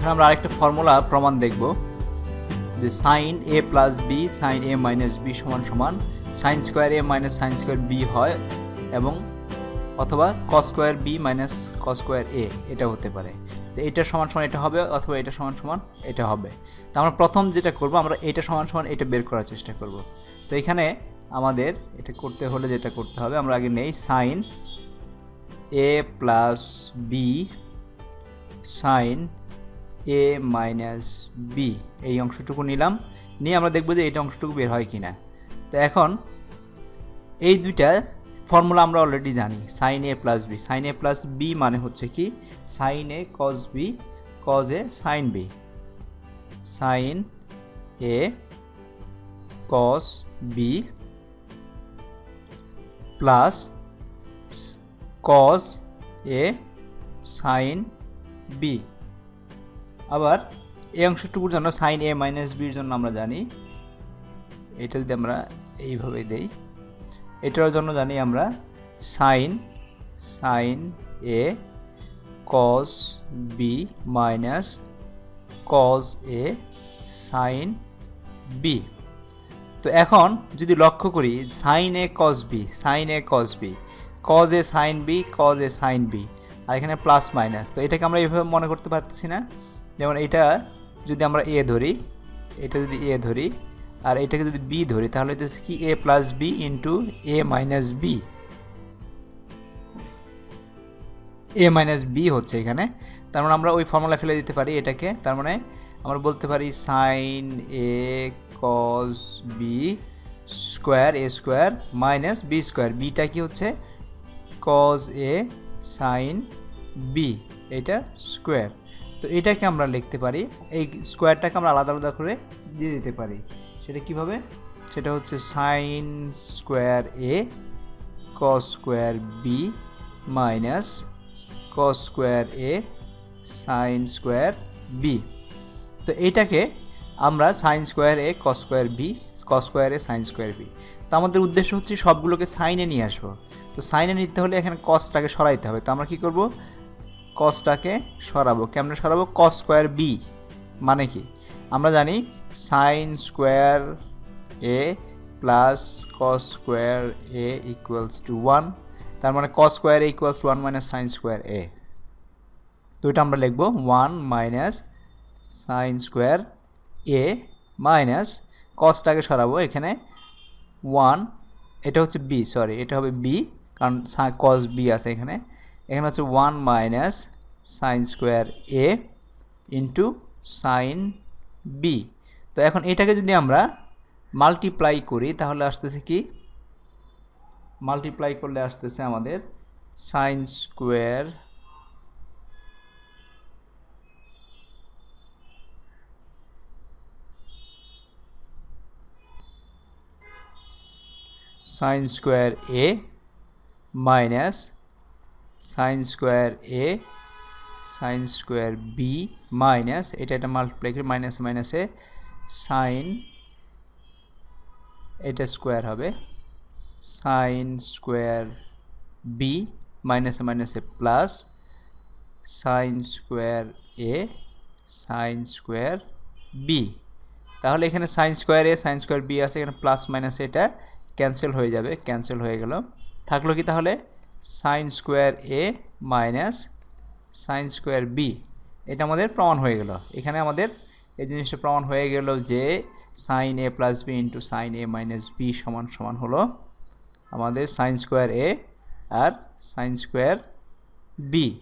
এখন আমরা আরেকটা ফর্মুলা প্রমাণ দেখব, যে sine A plus B sine A minus B সমান সমান sine square A minus sine square B হয় এবং অথবা cos square B minus cos square A এটা হতে পারে। তো এটা সমান সমান এটা হবে অথবা এটা সমান সমান এটা হবে। তো আমরা প্রথম যেটা করব, আমরা এটা সমান সমান এটা বের করার চেষ্টা করব। তো এখানে আমাদের এটা করতে হলে যেটা করতে হবে, আমরা আগে নেই sine A plus B sine A minus B এই অংশটুকু নিলাম। নিয়ে আমরা দেখব যে এইটা অংশটুকু বের হয় কিনা। তো এখন এই দুইটা ফর্মুলা আমরা অলরেডি জানি sine A plus B sine A plus B মানে হচ্ছে কি? Sine A cos B cos A sine B sine A cos B plus cos A sine B আবার এই অংশটুকুর জন্য সাইন এ মাইনাস বির জন্য আমরা জানি, এটা যদি আমরা এইভাবে দেই, এটার জন্য জানি আমরা sine sine A cos B minus cos A sine B তো এখন যদি লক্ষ্য করি sine A cos B sine A cos B cos A sine B cos A sine B আর এখানে প্লাস মাইনাস তো এটাকে আমরা এইভাবে মনে করতে পারতেছি না। যেমন এটা যদি আমরা এ ধরি এটা যদি এ ধরি, আর এটাকে যদি বি ধরি, তাহলে হচ্ছে কি? A plus B into A minus B A minus B হচ্ছে এখানে। তার মানে আমরা ওই ফর্মুলা ফেলে দিতে পারি এটাকে। তার মানে আমরা বলতে পারি sine A cos B square A square minus B square beta কি হচ্ছে? কজ এ সাইন বি এটা স্কোয়ার তো এটাকে আমরা লিখতে পারি, এই স্কোয়ারটাকে আমরা আলাদা আলাদা করে দিয়ে দিতে পারি। সেটা কীভাবে? সেটা হচ্ছে sine square A cos square B minus cos square A sine square B তো এইটাকে আমরা sine square A cos square B cos square A sine square B তো আমাদের উদ্দেশ্য হচ্ছে সবগুলোকে সাইনে নিয়ে আসব। তো সাইনে নিতে হলে এখানে কসটাকে সরাইতে হবে। তো আমরা কী করব? কসটাকে সরাবো। কেমনে সরাবো? কস স্কোয়ার বি মানে কি? আমরা জানি sine square A plus cos square A equals to one তার মানে cos square A equals to one minus sine square A তো এটা আমরা লিখব one minus sine square A minus কসটাকে সরাবো এখানে ওয়ান এটা হচ্ছে বি সরি এটা হবে বি কারণ কস বি আছে এখানে। এখানে হচ্ছে one minus sine square A into sine B তো এখন এটাকে যদি আমরা মাল্টিপ্লাই করি, তাহলে আসতেছে কি? মাল্টিপ্লাই করলে আসতেছে আমাদের sine square sine square A minus sine square A sine square B minus এটা একটা মাল্টিপ্লাই করে মাইনাস মাইনাসে সাইন এটা স্কোয়ার হবে সাইন স্কোয়ার বি মাইনাসে মাইনাসে plus sine square A sine square B তাহলে এখানে sine square A sine square B আছে, এখানে প্লাস মাইনাস এটা ক্যান্সেল হয়ে যাবে ক্যান্সেল হয়ে গেল। থাকল কি তাহলে? Sine square A minus sine square B এটা আমাদের প্রমাণ হয়ে গেল। এখানে আমাদের এই জিনিসটা প্রমাণ হয়ে গেল যে sine A plus B into sine A minus B সমান সমান হলো আমাদের সাইন স্কোয়ার এ আর সাইন স্কোয়ার বি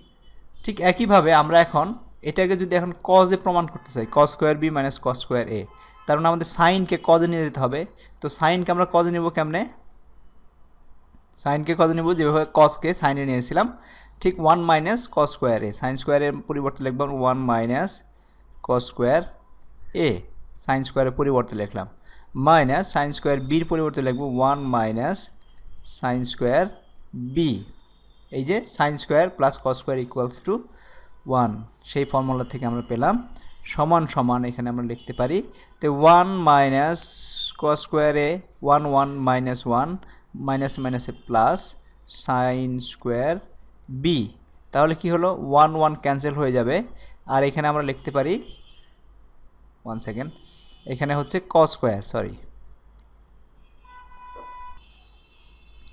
ঠিক একইভাবে আমরা এখন এটাকে যদি এখন কজে প্রমাণ করতে চাই cos square B minus cos square A তার মানে আমাদের সাইনকে কজে নিয়ে যেতে হবে। তো সাইনকে আমরা কজে নেব কেমনে? সাইনকে কজে নেব, যেভাবে কসকে সাইনে নিয়েছিলাম, ঠিক one minus cos square sine স্কোয়ারের পরিবর্তে লিখব one minus cos square A sine স্কোয়ারের পরিবর্তে লিখলাম মাইনাস সাইন স্কোয়ার বির পরিবর্তে লিখব one minus sine square B এই যে sine square plus cos square equals to one সেই ফর্মুলা থেকে আমরা পেলাম, সমান সমান এখানে আমরা লিখতে পারি, তো ওয়ান মাইনাস কস স্কোয়ারে one one minus one minus মাইনাসে প্লাস সাইন স্কোয়ার বি তাহলে কি হলো? ওয়ান ওয়ান ক্যান্সেল হয়ে যাবে। আর এখানে আমরা লিখতে পারি ওয়ান সেকেন্ড এখানে হচ্ছে ক স্কোয়ার সরি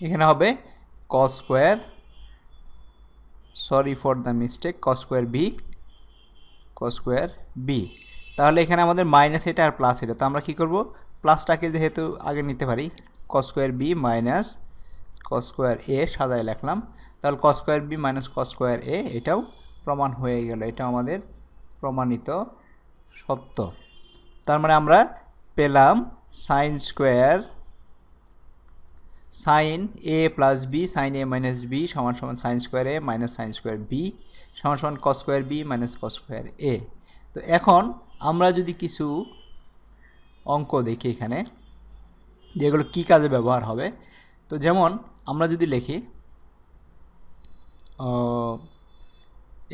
এখানে হবে cos square sorry for the mistake cos square B cos square B তাহলে এখানে আমাদের মাইনাস এটা আর প্লাস এটা। তো আমরা কী করব? প্লাসটাকে যেহেতু আগে নিতে পারি cos square B minus cos square A সাজায় লিখলাম। তাহলে cos square B minus cos square A এটাও প্রমাণ হয়ে গেল। এটা আমাদের প্রমাণিত সত্য। তার মানে আমরা পেলাম sine square sine A plus B sine A minus B সমান সমান sine square A minus sine square B সমান সমান cos square B minus cos square A তো এখন আমরা যদি কিছু অঙ্ক দেখি এখানে। যেগুলো কী কাজে ব্যবহার হবে। তো যেমন আমরা যদি লিখি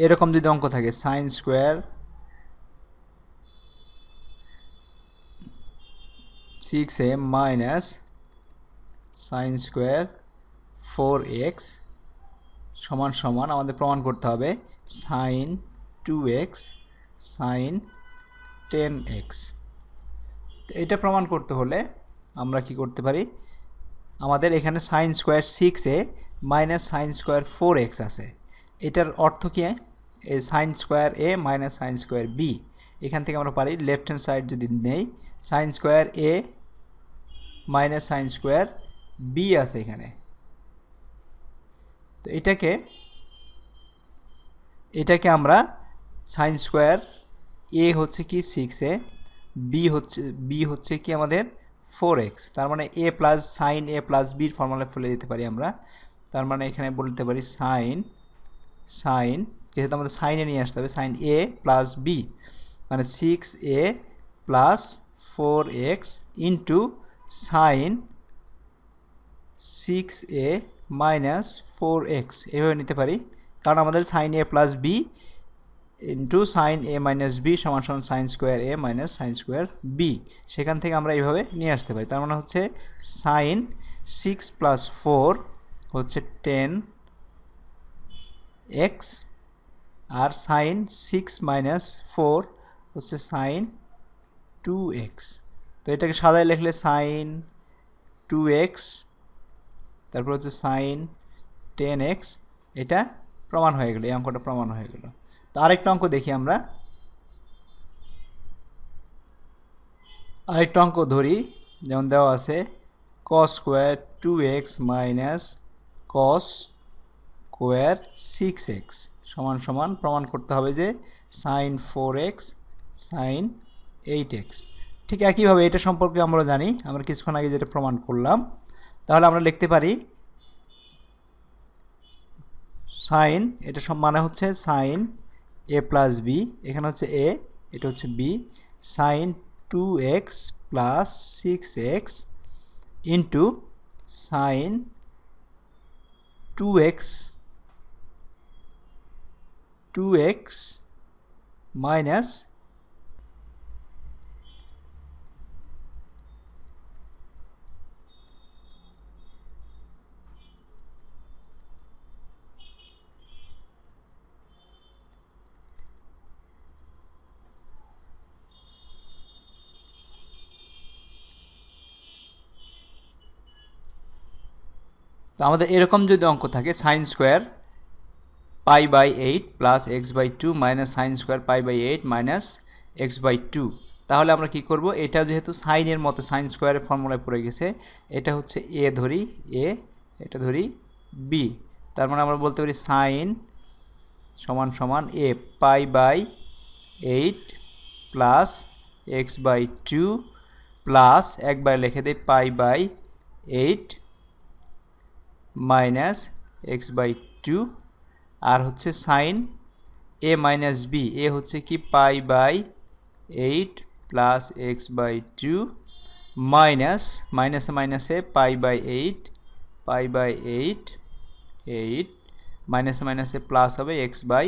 এরকম যদি অঙ্ক থাকে sine square six A minus sine square four X সমান সমান আমাদের প্রমাণ করতে হবে sine two X sine ten X এটা প্রমাণ করতে হলে আমরা কি করতে পারি? আমাদের এখানে sine square six A minus sine square four X আছে। এটার অর্থ কী? এই sine square A minus sine square B এখান থেকে আমরা পারি লেফট হ্যান্ড সাইড যদি নেই sine square A minus sine square B আছে এখানে। তো এটাকে এটাকে আমরা সাইন স্কোয়ার এ হচ্ছে কি সিক্স এ বি হচ্ছে বি হচ্ছে কি আমাদের ফোর এক্স তার মানে A plus sine A plus বির ফর্মুলা ফেলে দিতে পারি আমরা। তার মানে এখানে বলতে পারি সাইন সাইন যেহেতু আমাদের সাইনে নিয়ে আসতে হবে সাইন এ প্লাস বি মানে six A plus four X into sine six A minus four X এভাবে নিতে পারি। কারণ আমাদের sine A plus B into sine A minus B সমান সমান sine square A minus sine square B সেখান থেকে আমরা এইভাবে নিয়ে আসতে পারি। তার মানে হচ্ছে সাইন সিক্স প্লাস ফোর হচ্ছে টেন এক্স আর সাইন সিক্স মাইনাস ফোর হচ্ছে সাইন টু এক্স তো এটাকে সাদায় লিখলে সাইন টু এক্স তারপর হচ্ছে সাইন টেন এক্স এটা প্রমাণ হয়ে গেলো, এই অঙ্কটা প্রমাণ হয়ে গেলো। তো আরেকটা অঙ্ক দেখি আমরা। আরেকটা অঙ্ক ধরি, যেমন দেওয়া আছে cos square two X minus cos square six X সমান সমান প্রমাণ করতে হবে যে sine four X sine eight X ঠিক একইভাবে এটা সম্পর্কে আমরা জানি, আমরা কিছুক্ষণ আগে যেটা প্রমাণ করলাম। তাহলে আমরা লিখতে পারি সাইন এটা সব মানে হচ্ছে সাইন এ প্লাস বি এখানে হচ্ছে এ এটা হচ্ছে B sine two X plus six X into sine two X two X minus তো আমাদের এরকম যদি অঙ্ক থাকে sine square pi by eight plus X by two minus sine square pi by eight minus X by two তাহলে আমরা কি করব? এটা যেহেতু সাইনের মতো সাইন স্কোয়ারের ফর্মুলায় পড়ে গেছে, এটা হচ্ছে এ ধরি এ এটা ধরি বি তার মানে আমরা বলতে পারি সাইন সমান সমান A pi by eight plus X by two plus একবার লিখে দিই pi by eight minus X by two আর হচ্ছে sine A minus B A হচ্ছে কি pi by eight plus X by two minus মাইনাসে মাইনাসে pi by eight pi by eight eight মাইনাসে মাইনাসে প্লাস হবে X by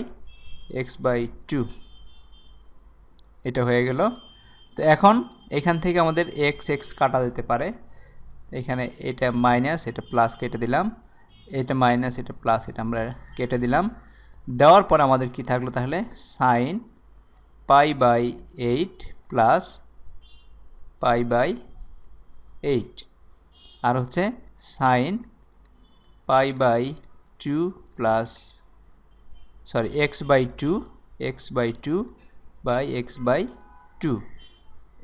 X by two এটা হয়ে গেল। তো এখন এখান থেকে আমাদের এক্স এক্স কাটা যেতে পারে। এখানে এটা মাইনাস এটা প্লাস কেটে দিলাম। এটা মাইনাস এটা প্লাস এটা আমরা কেটে দিলাম। দেওয়ার পর আমাদের কি থাকল তাহলে? Sine pi by eight plus pi by eight আর হচ্ছে sine pi by two plus sorry X by two X by two by X by two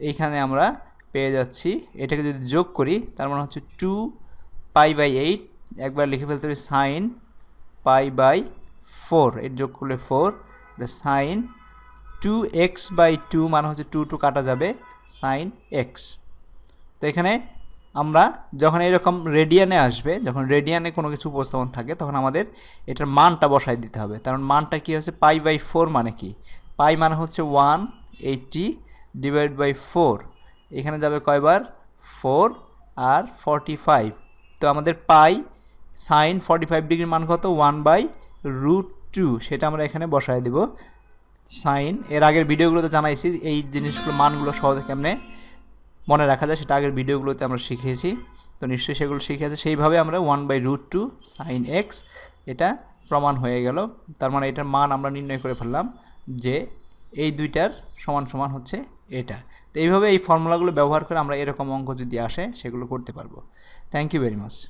এইখানে আমরা পেয়ে যাচ্ছি। এটাকে যদি যোগ করি, তার মানে হচ্ছে টু পাই বাই এইট একবার লিখে ফেলতে হবে সাইন পাই বাই ফোর এর যোগ করলে four sine two X by two মানে হচ্ছে টু টু কাটা যাবে সাইন এক্স তো এখানে আমরা যখন এরকম রেডিয়ানে আসবে, যখন রেডিয়ানে কোনো কিছু উপস্থাপন থাকে, তখন আমাদের এটার মানটা বসাই দিতে হবে। কারণ মানটা কী হচ্ছে? পাই বাই ফোর মানে কি? পাই মানে হচ্ছে one eighty divide by four এখানে যাবে কয়বার? ফোর আর ফর্টি ফাইভ। তো আমাদের পাই সাইন ফর্টি ফাইভ ডিগ্রির মান কত? One by root two. সেটা আমরা এখানে বসায় দেব। সাইন, এর আগের ভিডিওগুলোতে জানাইছি এই জিনিসগুলো মানগুলো সহজে কেমনে মনে রাখা যায়, সেটা আগের ভিডিওগুলোতে আমরা শিখিয়েছি তো নিশ্চয়ই সেগুলো শিখে আছে সেইভাবে আমরা one by root two sine X, এটা প্রমাণ হয়ে গেল। তার মানে এটার মান আমরা নির্ণয় করে ফেললাম যে এই দুইটার সমান সমান হচ্ছে এটা। তো এইভাবে এই ফর্মুলাগুলো ব্যবহার করে আমরা এরকম অঙ্ক যদি আসে, সেগুলো করতে পারব। Thank you very much